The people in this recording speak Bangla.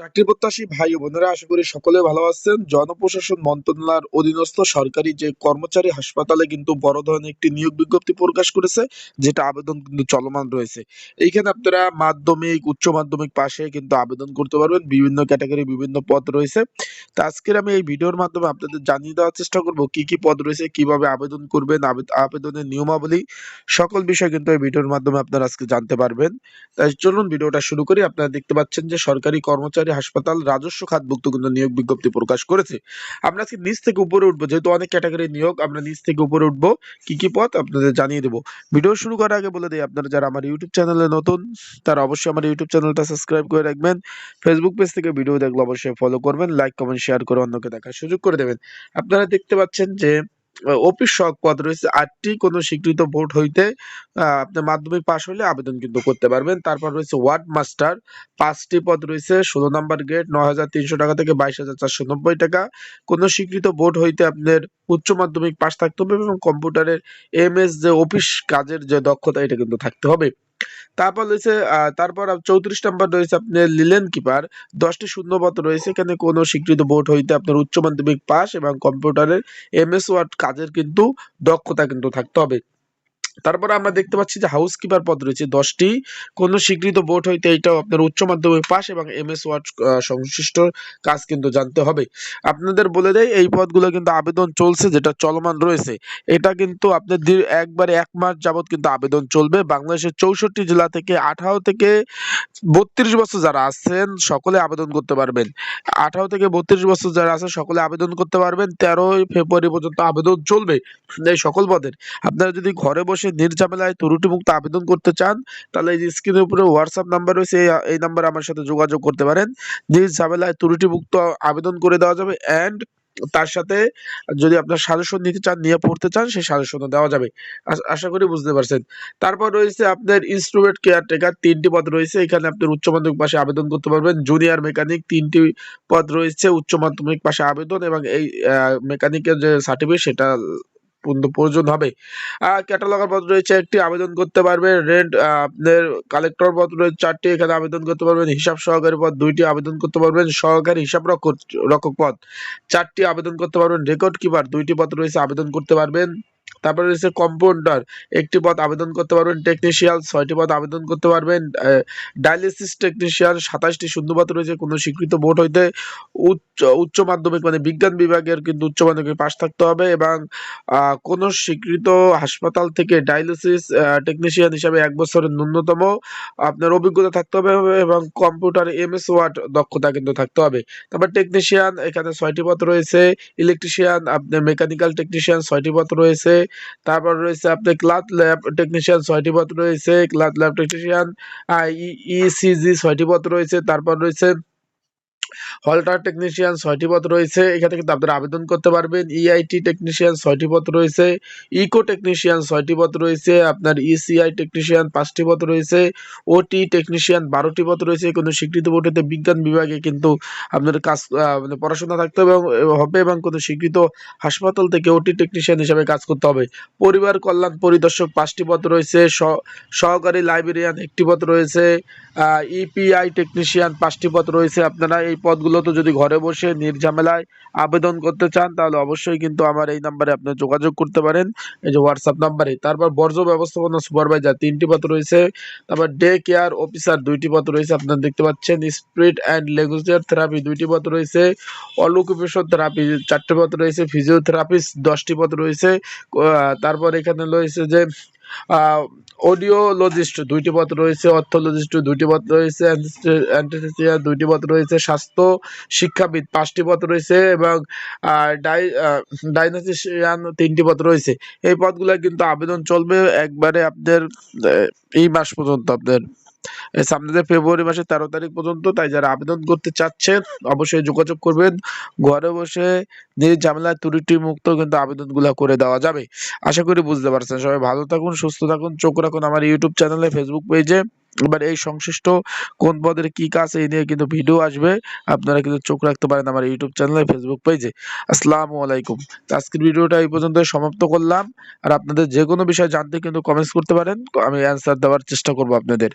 চাকরি প্রত্যাশী ভাই বোনেরা, আশা করি সকলে ভালো আছেন। জনপ্রশাসন মন্ত্রণালয়ের অধীনস্থ সরকারি যে কর্মচারী হাসপাতালে কিন্তু বড় ধরনের একটি নিয়োগ বিজ্ঞপ্তি প্রকাশ করেছে, যেটা আবেদন কিন্তু চলমান রয়েছে। এইখানে আপনারা মাধ্যমিক, উচ্চ মাধ্যমিক পাশে কিন্তু আবেদন করতে পারবেন। বিভিন্ন ক্যাটাগরি, বিভিন্ন পদ রয়েছে। তো আজকের আমি এই ভিডিওর মাধ্যমে আপনাদের জানিয়ে দেওয়ার চেষ্টা করব, কি কি পদ রয়েছে, কীভাবে আবেদন করবেন আবেদনের নিয়মাবলী, সকল বিষয় কিন্তু এই ভিডিওর মাধ্যমে আপনারা আজকে জানতে পারবেন। তাই চলুন ভিডিওটা শুরু করি। আপনারা দেখতে পাচ্ছেন যে সরকারি কর্মচারী হাসপাতাল, রাজস্ব খাতভুক্ত কিন্তু নিয়োগ বিজ্ঞপ্তি প্রকাশ করেছে। আমরা আজকে নিচ থেকে উপরে উঠবো, যেহেতু অনেক ক্যাটাগরি নিয়োগ, আমরা নিচ থেকে উপরে উঠবো। কি কি পথ? আপনাদের জানিয়ে দেবো। ভিডিও শুরু করার আগে বলে দিই, আপনারা যারা আমার ইউটিউব চ্যানেলে নতুন, তারা অবশ্যই আমার ইউটিউব চ্যানেলটা সাবস্ক্রাইব করে রাখবেন। ফেসবুক পেজ থেকে ভিডিও দেখলে অবশ্যই ফলো করবেন লাইক কমেন্ট শেয়ার করে অন্যকে দেখার সুযোগ করে দেবেন। আপনারা দেখতে পাচ্ছেন যে অফিস সহক পদ রয়েছে। আটটি, কোন স্বীকৃত বোর্ড হইতে আপনার মাধ্যমিক পাশ হলে আবেদন কিন্তু করতে পারবেন। তারপর রয়েছে ওয়ার্ড মাস্টার। পাঁচটি পদ রয়েছে, ষোলো নাম্বার গেট নয় হাজার তিনশো টাকা থেকে বাইশ হাজার চারশো নব্বই টাকা। কোন স্বীকৃত বোর্ড হইতে আপনার উচ্চ মাধ্যমিক পাশ থাকতে হবে এবং কম্পিউটারের এম এস যে অফিস কাজের যে দক্ষতা, এটা কিন্তু থাকতে হবে। তারপর রয়েছে তারপর চৌত্রিশ নম্বর রয়েছে আপনার লিলেন কিপার। দশটি শূন্যপদ রয়েছে। এখানে কোনো স্বীকৃত বোর্ড হইতে আপনার উচ্চ মাধ্যমিক পাস এবং কম্পিউটারের এম এস ওয়ার্ড কাজের কিন্তু দক্ষতা কিন্তু থাকতে হবে। তারপরে আমরা দেখতে পাচ্ছি যে হাউস কিপার পদ রয়েছে দশটি। কোনো স্বীকৃত বোর্ড হইতে এটাও আপনার উচ্চ মাধ্যমিক পাস এবং এম এস ওয়ার্ড সংশ্লিষ্ট কাজ কিন্তু জানতে হবে। আপনাদের বলে দেয় এই পদগুলো কিন্তু আবেদন চলছে, যেটা চলমান রয়েছে। এটা কিন্তু আপনার একবারে এক মাস যাবত কিন্তু আবেদন চলবে। বাংলাদেশের চৌষট্টি জেলা থেকে আঠারো থেকে বত্রিশ বছর যারা আছেন, সকলে আবেদন করতে পারবেন। আঠারো থেকে বত্রিশ বছর যারা আছে সকলে আবেদন করতে পারবেন। তেরোই ফেব্রুয়ারি পর্যন্ত আবেদন চলবে এই সকল পদের। আপনারা যদি ঘরে বসে নির্ঝামেলায় ত্রুটিমুক্ত আবেদন করতে চান, তাহলে এই স্ক্রিনের উপরে হোয়াটসঅ্যাপ নাম্বার রয়েছে, এই নাম্বারে আমার সাথে যোগাযোগ করতে পারেন। নির্ঝামেলায় ত্রুটিমুক্ত আবেদন করে দেওয়া যাবে অ্যান্ড তার সাথে যদি আপনার সাজেশন নিতে চান, নিয়ে পড়তে চান, সেই সাজেশনও দেওয়া যাবে। আশা করি বুঝতে পারছেন। তারপর রয়েছে আপনার ইনস্ট্রুমেন্ট কেয়ারটেকার তিনটি পদ রয়েছে, এখানে আপনার উচ্চ মাধ্যমিক পাশে আবেদন করতে পারবেন। জুনিয়র মেকানিক তিনটি পদ রয়েছে, উচ্চ মাধ্যমিক পাশে আবেদন এবং এই মেকানিকের যে সার্টিফিকেট সেটা প্রয়োজন হবে। ক্যাটালগার পদ রয়েছে একটি আবেদন করতে পারবেন। রেন্ট আপনার কালেক্টর পদ রয়েছে চারটি। এখানে আবেদন করতে পারবেন। হিসাব সহকারী পদ দুইটি আবেদন করতে পারবেন। সহকারী হিসাব রক্ষক রক্ষক পদ চারটি আবেদন করতে পারবেন। রেকর্ড কিপার দুইটি পদ রয়েছে, আবেদন করতে পারবেন। তারপরে রয়েছে কম্পাউন্ডার একটি পদ আবেদন করতে পারবেন টেকনিশিয়ান ছয়টি পদ আবেদন করতে পারবেন ডায়ালিসিস টেকনিশিয়ান সাতাশটি শূন্যপদ রয়েছে, কোনো স্বীকৃত বোর্ড হইতে উচ্চ উচ্চ মাধ্যমিক মানে বিজ্ঞান বিভাগের কিন্তু উচ্চ মাধ্যমিক পাশ থাকতে হবে এবং কোনো স্বীকৃত হাসপাতাল থেকে ডায়ালিসিস টেকনিশিয়ান হিসাবে এক বছরের ন্যূনতম আপনার অভিজ্ঞতা থাকতে হবে এবং কম্পিউটার এমএস ওয়ার্ড দক্ষতা কিন্তু থাকতে হবে। তারপর টেকনিশিয়ান এখানে ছয়টি পদ রয়েছে ইলেকট্রিশিয়ান আপনার মেকানিক্যাল টেকনিশিয়ান ছয়টি পদ রয়েছে তারপর রয়েছে আপনার ক্লাথ ল্যাব টেকনিশিয়ান ছয়টি পদ রয়েছে। ক্লাথ ল্যাব টেকনিশিয়ান ইসিজি ছয়টি পদ রয়েছে। তারপর রয়েছে হলটার টেকনিশিয়ান ছয়টি পদ রয়েছে। এখানে কিন্তু আপনারা আবেদন করতে পারবেন। ইআইটি টেকনিশিয়ান ছয়টি পদ রয়েছে। ইকো টেকনিশিয়ান ছয়টি পদ রয়েছে। আপনার ইসিআই টেকনিশিয়ান পাঁচটি পদ রয়েছে। ওটি টেকনিশিয়ান বারোটি পদ রয়েছে। কোনো স্বীকৃত বোর্ডেতে বিজ্ঞান বিভাগে কিন্তু আপনার কাজ মানে পড়াশোনা থাকতে হবে এবং হবে এবং কোনো স্বীকৃত হাসপাতাল থেকে ওটি টেকনিশিয়ান হিসাবে কাজ করতে হবে। পরিবার কল্যাণ পরিদর্শক পাঁচটি পদ রয়েছে। সহ- সহকারী লাইব্রেরিয়ান একটি পদ রয়েছে। ইপিআই টেকনিশিয়ান পাঁচটি পদ রয়েছে। আপনারা এই পদগুলোতে যদি ঘরে বসে নির্ঝামেলায় আবেদন করতে চান, তাহলে অবশ্যই কিন্তু আমার এই নাম্বারে আপনি যোগাযোগ করতে পারেন। এই যে হোয়াটসঅ্যাপ নাম্বারে। তারপর বর্জ্য ব্যবস্থাপনা সুপারভাইজার তিনটি পদ রয়েছে। তারপর ডে কেয়ার অফিসার দুইটি পদ রয়েছে, আপনারা দেখতে পাচ্ছেন। স্পিরিট অ্যান্ড লেগুজিয়ার থেরাপি দুইটি পদ রয়েছে। অলোকুপেশন থেরাপি চারটি পদ রয়েছে। ফিজিওথেরাপিস্ট দশটি পদ রয়েছে। তারপর এখানে রয়েছে যে অডিওলজিস্ট দুইটি পথ রয়েছে অর্থোলজিস্ট দুইটি পথ রয়েছে দুইটি পথ রয়েছে, স্বাস্থ্য, শিক্ষাবিদ পাঁচটি পথ রয়েছে এবং ডাই তিনটি পথ রয়েছে। এই পদগুলো কিন্তু আবেদন চলবে একবারে আপনাদের এই মাস পর্যন্ত আপনাদের। সামনে ফেব্রুয়ারি মাসের তেরো তারিখ পর্যন্ত, তাই যারা আবেদন করতে চাচ্ছেন, অবশ্যই যোগাযোগ করবেন। ঘরে বসে নিজ ঝামেলায় ত্রুটি মুক্ত কিন্তু আবেদনগুলো করে দেওয়া যাবে। আশা করি বুঝতে পারছেন। সবাই ভালো থাকুন, সুস্থ থাকুন, চোখ রাখুন আমার ইউটিউব চ্যানেলে ফেসবুক পেজে এবার এই সংশ্লিষ্ট কোন পদের কি কাজ, এই নিয়ে কিন্তু ভিডিও আসবে। আপনারা কিন্তু চোখ রাখতে পারেন আমার ইউটিউব চ্যানেলে ফেসবুক পেজে আসসালামু আলাইকুম। আজকের ভিডিওটা এই পর্যন্ত সমাপ্ত করলাম। আর আপনাদের যে কোনো বিষয় জানতে কিন্তু কমেন্টস করতে পারেন। আমি অ্যান্সার দেওয়ার চেষ্টা করব আপনাদের।